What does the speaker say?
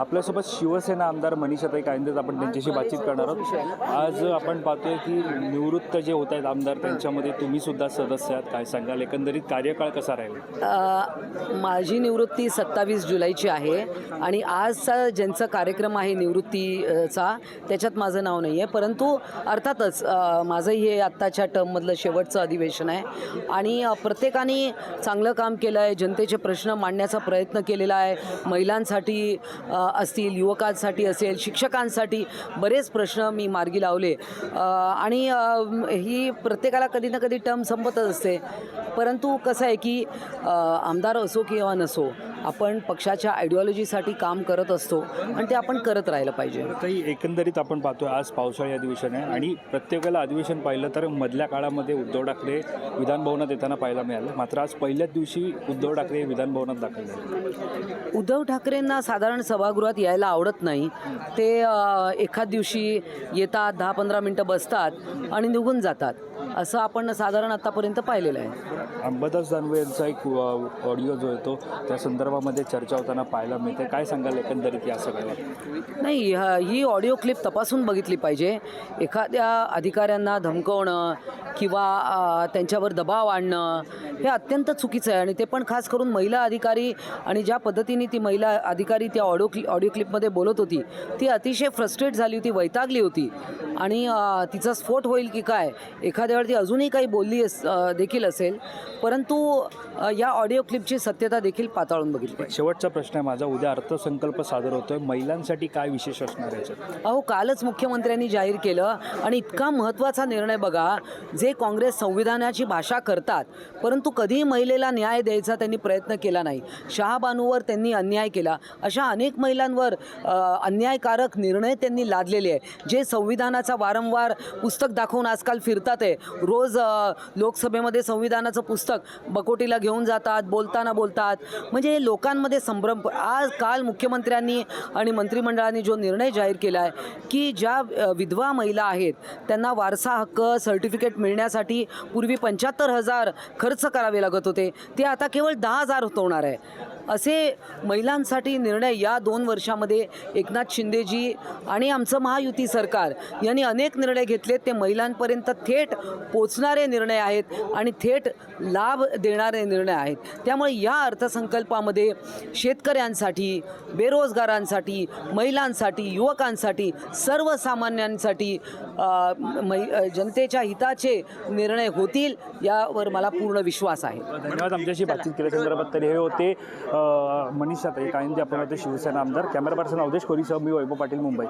आपल्यासोबत शिवसेना आमदार मनीषाताई कायंदेच आपण त्यांच्याशी बातचीत करणार आहोत. आज आपण पाहतोय की निवृत्त जे होत आहेत आमदार त्यांच्यामध्ये तुम्ही सुद्धा सदस्य आहात. काय सांगाल? एकंदरीत कार्यकाळ कसा राहील? माझी निवृत्ती सत्तावीस जुलैची आहे आणि आजचा ज्यांचा कार्यक्रम आहे निवृत्तीचा त्याच्यात माझं नाव नाही आहे परंतु अर्थातच अ, माझंही हे आत्ताच्या टर्ममधलं शेवटचं अधिवेशन आहे. आणि प्रत्येकाने चांगलं काम केलं आहे जनतेचे प्रश्न मांडण्याचा प्रयत्न केलेला आहे. महिलांसाठी असतील युवकांसाठी असेल शिक्षकांसाठी बरेच प्रश्न मी मार्गी लावले. आणि ही प्रत्येकाला कधी ना कधी टर्म संपतच असते. परंतु कसं आहे की आमदार असो किंवा नसो आपण पक्षाच्या आयडिओलॉजीसाठी काम करत असतो आणि ते आपण करत राहिलं पाहिजे. काही एकंदरीत आपण पाहतोय आज पावसाळी अधिवेशन आहे आणि प्रत्येक वेळेला अधिवेशन पाहिलं तर मधल्या काळामध्ये उद्धव ठाकरे विधानभवनात येताना पाहायला मिळालं. मात्र आज पहिल्याच दिवशी उद्धव ठाकरे विधानभवनात दाखल झाले. उद्धव ठाकरेंना साधारण सभागृहात यायला आवडत नाही. ते एखाद दिवशी येतात दहा पंधरा मिनटं बसतात आणि निघून जातात. असं आपण साधारण आतापर्यंत पाहिलेलं आहे. अंबादास दानवे यांचा एक ऑडिओ जो आहे तो त्या संदर्भामध्ये चर्चा होताना पाहायला मिळते. काय सांगाल एकंदरीत या सगळ्यावर? नाही ही ऑडिओ क्लिप तपासून बघितली पाहिजे. एखाद्या अधिकाऱ्यांना धमकवणं किंवा त्यांच्यावर दबाव आणणं हे अत्यंत चुकीचं आहे. आणि ते पण खास करून महिला अधिकारी आणि ज्या पद्धतीने ती महिला अधिकारी त्या ऑडिओ क्लि ऑडिओ क्लिपमध्ये बोलत होती ती अतिशय फ्रस्ट्रेट झाली होती वैतागली होती. आणि तिचा स्फोट होईल की काय? एखाद्या वेळ ती अजूनही काही बोलली अस देखील असेल. परंतु या ऑडिओ क्लिपची सत्यता देखील पाताळून बघितली शेवटचा प्रश्न आहे माझा. उद्या अर्थसंकल्प सादर होतोय. महिलांसाठी काय विशेष असणार आहे अहो कालच मुख्यमंत्र्यांनी जाहीर केलं आणि इतका महत्त्वाचा निर्णय बघा जे काँग्रेस संविधानाची भाषा करतात. परंतु कधीही महिलेला न्याय द्यायचा त्यांनी प्रयत्न केला नाही. शहाबानूवर त्यांनी अन्याय केला. अशा अनेक महिलांवर अन्यायकारक निर्णय त्यांनी लादलेले आहे जे संविधानाचा वारंवार पुस्तक दाखवून आजकाल फिरतात आहे. रोज लोकसभेमध्ये संविधानाचं पुस्तक बकोटीला घेऊन जातात बोलताना बोलतात. म्हणजे लोकांमध्ये संभ्रम. आज काल मुख्यमंत्र्यांनी आणि मंत्रिमंडळाने जो निर्णय जाहीर केला आहे की ज्या विधवा महिला आहेत त्यांना वारसा हक्क सर्टिफिकेट मिळण्यासाठी पूर्वी पंच्याहत्तर हजार खर्च करावे लागत होते. ते आता केवळ दहा हजार होणार आहे. असे महिलांसाठी निर्णय या दोन वर्षामध्ये एकनाथ शिंदेजी आणि आमचं महायुती सरकार यांनी अनेक निर्णय घेतलेत. ते महिलांपर्यंत थेट पोचणारे निर्णय आहेत आणि थेट लाभ देणारे निर्णय आहेत. त्यामुळे या अर्थसंकल्पामध्ये शेतकऱ्यांसाठी बेरोजगारांसाठी महिलांसाठी युवकांसाठी सर्वसामान्यांसाठी मै जनतेच्या हिताचे निर्णय होतील यावर मला पूर्ण विश्वास आहे. धन्यवाद आमच्याशी बातचीत केल्यासंदर्भात तरी हे होते अ, मनीष साताई कायंदे आपण होते शिवसेना आमदार कॅमेरा पर्सन अवधेश कोरीसह मी वैभव पाटील मुंबई.